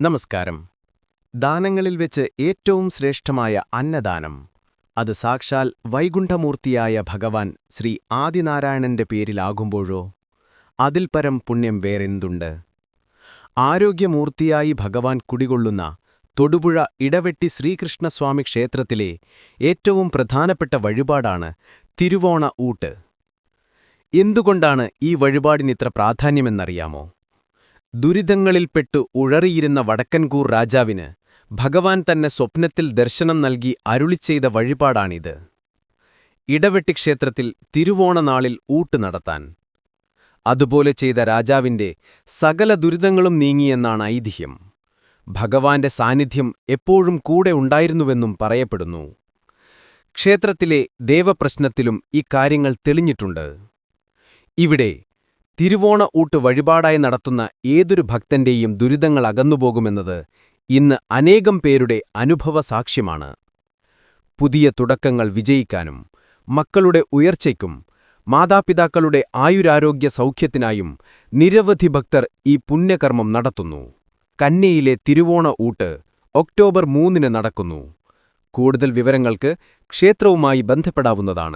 നമസ്കാരം. ദാനങ്ങളിൽ വെച്ച് ഏറ്റവും ശ്രേഷ്ഠമായ അന്നദാനം. അത് സാക്ഷാൽ വൈകുണ്ഠമൂർത്തിയായ ഭഗവാൻ ശ്രീ ആദിനാരായണന്റെ പേരിലാകുമ്പോഴോ? അതിൽ പരം പുണ്യം വേറെന്തുണ്ട്? ആരോഗ്യമൂർത്തിയായി ഭഗവാൻ കുടികൊള്ളുന്ന തൊടുപുഴ ഇടവെട്ടി ശ്രീകൃഷ്ണസ്വാമി ക്ഷേത്രത്തിലെ ഏറ്റവും പ്രധാനപ്പെട്ട വഴിപാടാണ് തിരുവോണ ഊട്ട്. എന്തുകൊണ്ടാണ് ഈ വഴിപാടിനിത്ര പ്രാധാന്യമെന്നറിയാമോ? ദുരിതങ്ങളിൽപ്പെട്ടു ഉഴറിയിരുന്ന വടക്കൻകൂർ രാജാവിന് ഭഗവാൻ തന്നെ സ്വപ്നത്തിൽ ദർശനം നൽകി അരുളിച്ചെയ്ത വഴിപാടാണിത്. ഇടവെട്ടി ക്ഷേത്രത്തിൽ തിരുവോണനാളിൽ ഊട്ട് നടത്താൻ. അതുപോലെ ചെയ്ത രാജാവിന്റെ സകല ദുരിതങ്ങളും നീങ്ങിയെന്നാണ് ഐതിഹ്യം. ഭഗവാന്റെ സാന്നിധ്യം എപ്പോഴും കൂടെ ഉണ്ടായിരുന്നുവെന്നും പറയപ്പെടുന്നു. ക്ഷേത്രത്തിലെ ദേവപ്രശ്നത്തിലും ഇക്കാര്യങ്ങൾ തെളിഞ്ഞിട്ടുണ്ട്. ഇവിടെ തിരുവോണ ഊട്ട് വഴിപാടായി നടത്തുന്ന ഏതൊരു ഭക്തന്റെയും ദുരിതങ്ങൾ അകന്നുപോകുമെന്നത് ഇന്ന് അനേകം പേരുടെ അനുഭവ സാക്ഷ്യമാണ്. പുതിയ തുടക്കങ്ങൾ വിജയിക്കാനും മക്കളുടെ ഉയർച്ചയ്ക്കും മാതാപിതാക്കളുടെ ആയുരാരോഗ്യ സൗഖ്യത്തിനായും നിരവധി ഭക്തർ ഈ പുണ്യകർമ്മം നടത്തുന്നു. കന്നിയിലെ തിരുവോണ ഊട്ട് ഒക്ടോബർ മൂന്നിന് നടക്കുന്നു. കൂടുതൽ വിവരങ്ങൾക്ക് ക്ഷേത്രവുമായി ബന്ധപ്പെടാവുന്നതാണ്.